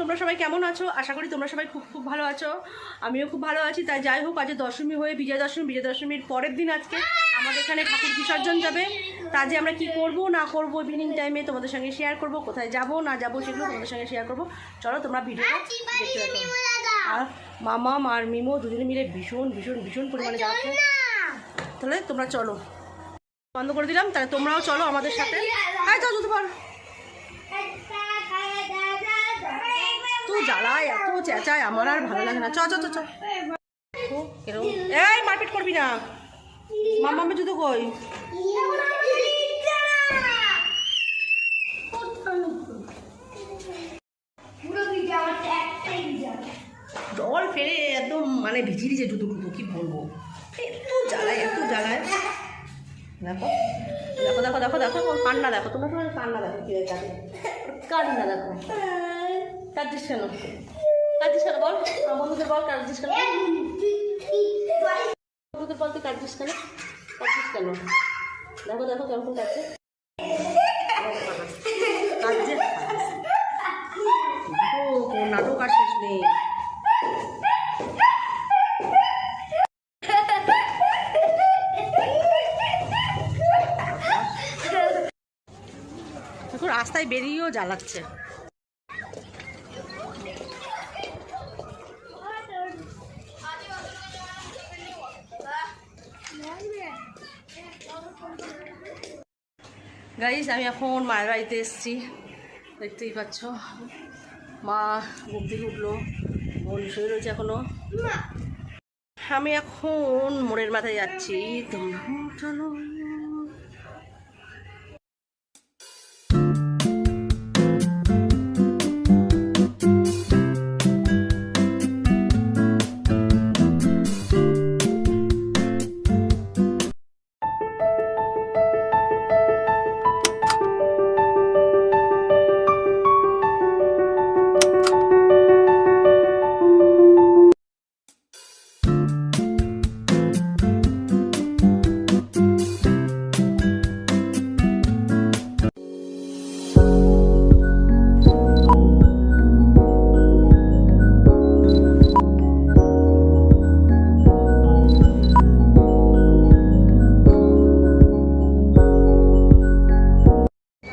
তোমরা সবাই কেমন আছো? আশা করি তোমরা সবাই খুব খুব ভালো আছো। আমিও খুব ভালো আছি। তাই যাই হোক আজ দশমী হয়ে বিজয়া দশমী বিজয়া দশমীর পরের দিন আজকে আমাদের এখানে ঠাকুর বিসর্জন যাবে। তা যে আমরা কি করব না করব ইভিনিং টাইমে তোমাদের সঙ্গে শেয়ার করব কোথায় যাব না যাব সেগুলো তোমাদের সঙ্গে শেয়ার করব। চলো তোমরা ভিডিওটা দেখতে থাকো। আর মামা আর মিমো দুজনে মিলে ভীষণ ভীষণ ভীষণ পরিমাণে যাচ্ছে তাহলে তোমরা চলো। বন্ধ করে দিলাম তাহলে তোমরাও চলো আমাদের সাথে। হ্যাঁ চল পর। এত জ্বালায়, এত চেঁচায়, আমার আর ভালো লাগে না। চ চ চ এই, মারপিট করবি না। মাম্মা, আমি জুতো কই? জল ফেলে একদম মানে ভিজিয়ে দিয়েছে জুতো টুতো, কি বলব? এত জ্বালায় এত জ্বালায়। দেখো দেখো দেখো দেখো দেখো কান্না দেখো, তোমরা তোমার কান্না দেখো, কি কান্না দেখো। কেন বল বন্ধুদের বল বন্ধুদের বল তুই কেন কেন দেখো দেখো কেমন নাটক আর শেষ নেই। রাস্তায় বেরিয়েও জ্বালাচ্ছে। গাইজ আমি এখন মায়ের বাড়িতে এসেছি। দেখতেই পাচ্ছ। মা ঘুম থেকে উঠল। বোন শুয়ে রয়েছে এখনও। আমি এখন মোড়ের মাথায় যাচ্ছি। তোমরা চলো।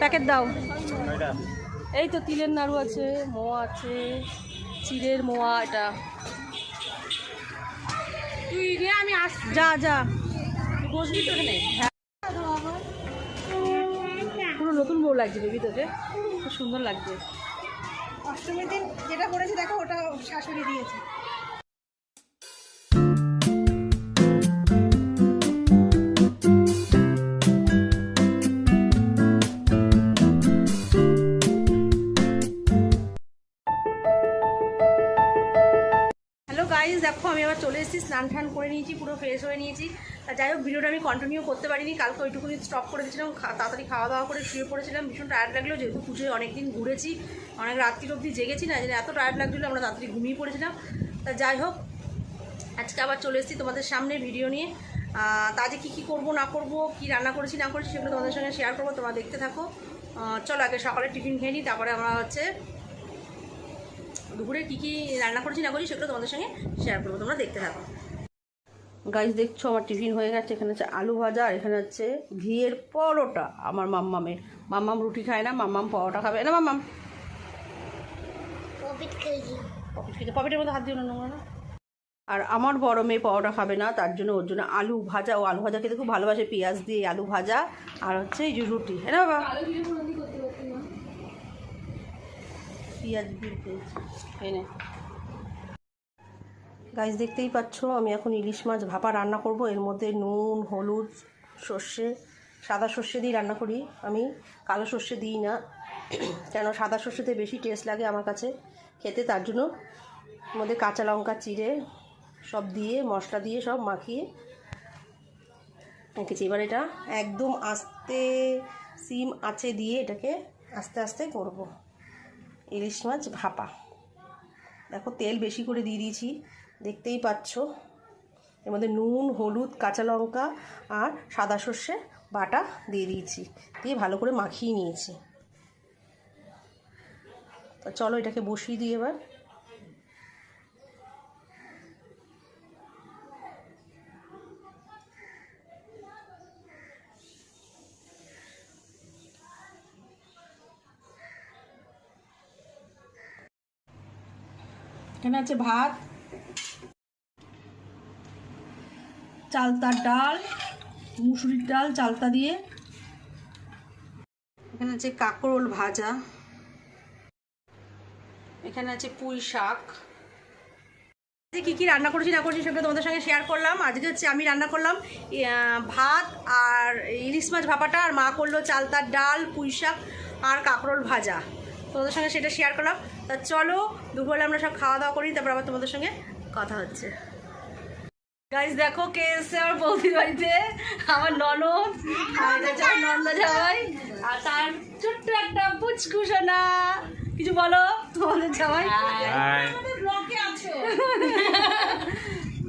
প্যাকেট দাও। এই তো তিলের নাড়ু আছে মোয়া আছে চিড়ের মোয়া এটা। তুই রে আমি আস যা যা। বসবি তো এখানে? হ্যাঁ পুরো নতুন বউ লাগছে বেবি তোকে। খুব সুন্দর লাগছে। অষ্টমীর দিন যেটা করেছে দেখো ওটা শাশুড়ি দিয়েছে। দেখো, আমি আবার চলে এসেছি, স্নান টান করে নিয়েছি, পুরো ফ্রেশ হয়ে নিয়েছি। তা যাই হোক, ভিডিওটা আমি কন্টিনিউ করতে পারিনি, কালকে ওইটুকুনি স্টপ করে দিয়েছিলাম তাড়াতাড়ি খাওয়া দাওয়া করে শুয়ে পড়েছিলাম, ভীষণ টায়ার্ড লাগল, যেহেতু পুজোয় অনেক দিন ঘুরেছি, অনেক রাত্রির অবধি জেগেছি, না এত টায়ার্ড লাগছিল, আমরা তাড়াতাড়ি ঘুমিয়ে পড়েছিলাম। তা যাই হোক, আজকে আবার চলে এসেছি তোমাদের সামনে ভিডিও নিয়ে। তা যে কী কী করব, না করব, কী রান্না করেছি, না করেছি, সেগুলো তোমাদের সঙ্গে শেয়ার করব, তোমরা দেখতে থাকো। চলো আগে সকালে টিফিন খেয়ে নিই, তারপরে আমরা হচ্ছে দুপুরে কী কী রান্না করেছি না করি সেগুলো তোমাদের সঙ্গে শেয়ার করব তোমরা দেখতে থাকো। গাইজ দেখছ আমার টিফিন হয়ে গেছে এখানে হচ্ছে আলু ভাজা আর এখানে হচ্ছে ঘিয়ের পরোটা আমার মাম্মামের। মাম্মাম রুটি খায় না মাম্মাম পরোটা খাবে। না মাম্মাম। পপিটের মধ্যে হাত দিও না নোংরা না? আর আমার বড় মেয়ে পরোটা খাবে না তার জন্য ওর জন্য আলু ভাজা। ও আলু ভাজা খেতে খুব ভালোবাসে পেঁয়াজ দিয়ে আলু ভাজা আর হচ্ছে এই যে রুটি। হ্যাঁ বাবা? পেঁয়াজ পেয়েছি। এনে গাছ দেখতেই পাচ্ছ আমি এখন ইলিশ মাছ ভাপা রান্না করব। এর মধ্যে নুন হলুদ সর্ষে সাদা সর্ষে দিয়ে রান্না করি। আমি কালো সর্ষে দিই না কেন সাদা সর্ষেতে বেশি টেস্ট লাগে আমার কাছে খেতে তার জন্য মধ্যে কাঁচা লঙ্কা চিড়ে সব দিয়ে মশলা দিয়ে সব মাখিয়ে রেখেছি। এবার এটা একদম আস্তে সিম আঁচে দিয়ে এটাকে আস্তে আস্তে করব। ইলিশ মাছ ভাপা। দেখো, তেল বেশি করে দিয়ে দিয়েছি, দেখতেই পাচ্ছ। এর মধ্যে নুন, হলুদ, কাঁচা লঙ্কা আর সাদা সর্ষে বাটা দিয়ে দিয়েছি, দিয়ে ভালো করে মাখিয়ে নিয়েছি। তো চলো এটাকে বসিয়ে দিই এবার। এখানে আছে ভাত, চালতার ডাল, মুসুরির ডাল, চালতা দিয়ে। এখানে আছে কাঁকরোল ভাজা। এখানে আছে পুঁই শাক। কী কী রান্না করেছি না করেছি সেগুলো তোমাদের সঙ্গে শেয়ার করলাম। আজকে হচ্ছে আমি রান্না করলাম ভাত আর ইলিশ মাছ ভাপাটা। আর মা করল চালতার ডাল, পুঁই শাক আর কাঁকরোল ভাজা। তোমাদের সঙ্গে সেটা শেয়ার করলাম। তা চলো দুপুরে আমরা সব খাওয়া দাওয়া করি তারপর আবার তোমাদের সঙ্গে কথা হচ্ছে। গাইজ দেখো কে এসছে আমার বৌদির বাড়িতে? আমার ননদ নন্দা জামাই আর তার ছোট্ট একটা পুচকুসোনা কিছু বলো তোমাদের জামাই?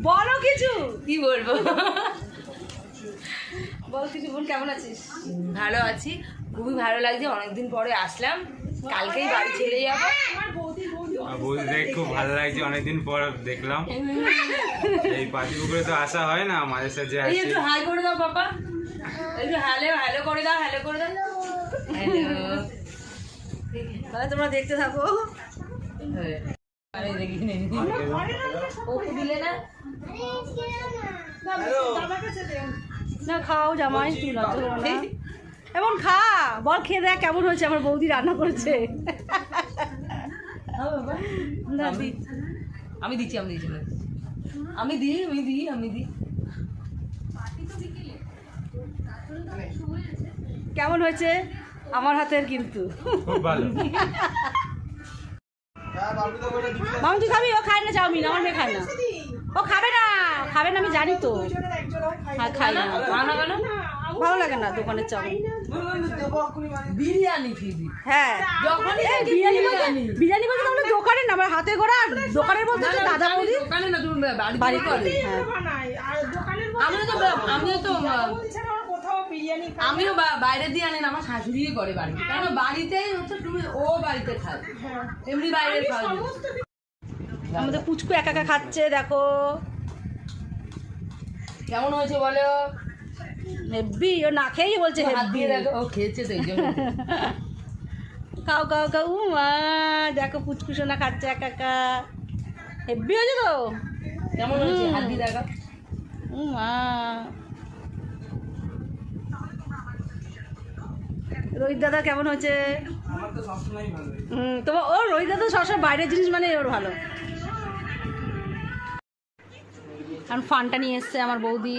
বলো কিছু। কি বলব? বল কিছু বোন কেমন আছিস? ভালো আছি। খুবই ভালো লাগছে। অনেকদিন পরে আসলাম। কালকেই বাড়ি ছেড়ে যাব। আর খুব ভালো লাগছে অনেকদিন পর দেখলাম। এই পাতি পুকুরে তো আসা হয় না মাঝে সাঝে আসি। একটু হাই করে দাও পাপা। একটু হ্যালো হ্যালো করে দাও হ্যালো করে দাও। তাহলে তোমরা দেখতে থাকো। নে। ওকে দিলে না? না। খাও জামাই না এমন খা বল খেয়ে দেখ কেমন হয়েছে আমার বৌদি রান্না করেছে। না, দি। আমি দিচ্ছি আমি দিচ্ছি আমি দিই আমি দিই আমি দিই। কেমন হয়েছে? আমার হাতের কিন্তু। মামু তুই খাবি? ও খায় না চাউমিন আমার মেয়ে খায় না। ও খাবে না খাবে না আমি জানি তো। হ্যাঁ খাই না। না ভালো লাগে না দোকানের চাউমিন? বিরিয়ানি হ্যাঁ। বিরিয়ানি বলতে তাহলে দোকানের না আমার হাতে গোড়া আর দোকানের বলতে দাদা আমি দোকানে না তুমি বাড়ি করে আমিও তো আমিও তো আমিও বাইরে দিয়ে আনেন আমার শাশুড়ি করে বাড়িতে। কারণ বাড়িতেই হচ্ছে তুমি ও বাড়িতে খাবে এমনি বাইরে খাবে আমাদের পুচকু একা একা খাচ্ছে দেখো। কেমন হয়েছে বলো? হেব্বি ও না খেয়েই বলছে হেব্বি। ও খেয়েছে তো এই জন্য। খাও খাও খাও উ মা দেখো পুচকু সোনা খাচ্ছে একা একা। হেব্বি হয়েছে তো? কেমন হয়েছে? হাত দিয়ে দেখো উ রোহিত দাদা কেমন হয়েছে? হুম তোমার ও রোহিত দাদা সবসময় বাইরের জিনিস মানে ওর ভালো। কারণ ফানটা নিয়ে এসছে আমার বৌদি।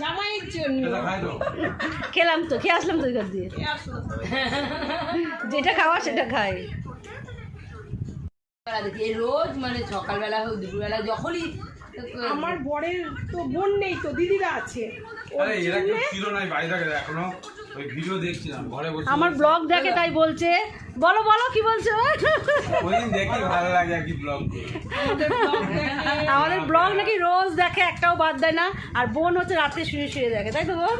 জামাইয়ের জন্য। খেলাম তো খেয়ে আসলাম তো ঘর দিয়ে। যেটা খাওয়া সেটা খাই। দেখি রোজ মানে সকালবেলা হোক দুপুরবেলা যখনই আমার বরের তো বোন নেই তো দিদিরা আছে। এরা কেউ ছিল না এই থাকে এখনও। ওই ভিডিও দেখছিলাম ঘরে বসে আমার ব্লগ দেখে তাই বলছে। বলো বলো কি বলছে? ওইদিন দেখি ভালো লাগে আর কি ব্লগ আমাদের ব্লগ নাকি রোজ দেখে একটাও বাদ দেয় না। আর বোন হচ্ছে রাতে শুয়ে শুয়ে দেখে তাই তো বোন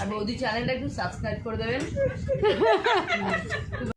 আর বৌদি চ্যানেলটা একটু সাবস্ক্রাইব করে দেবেন।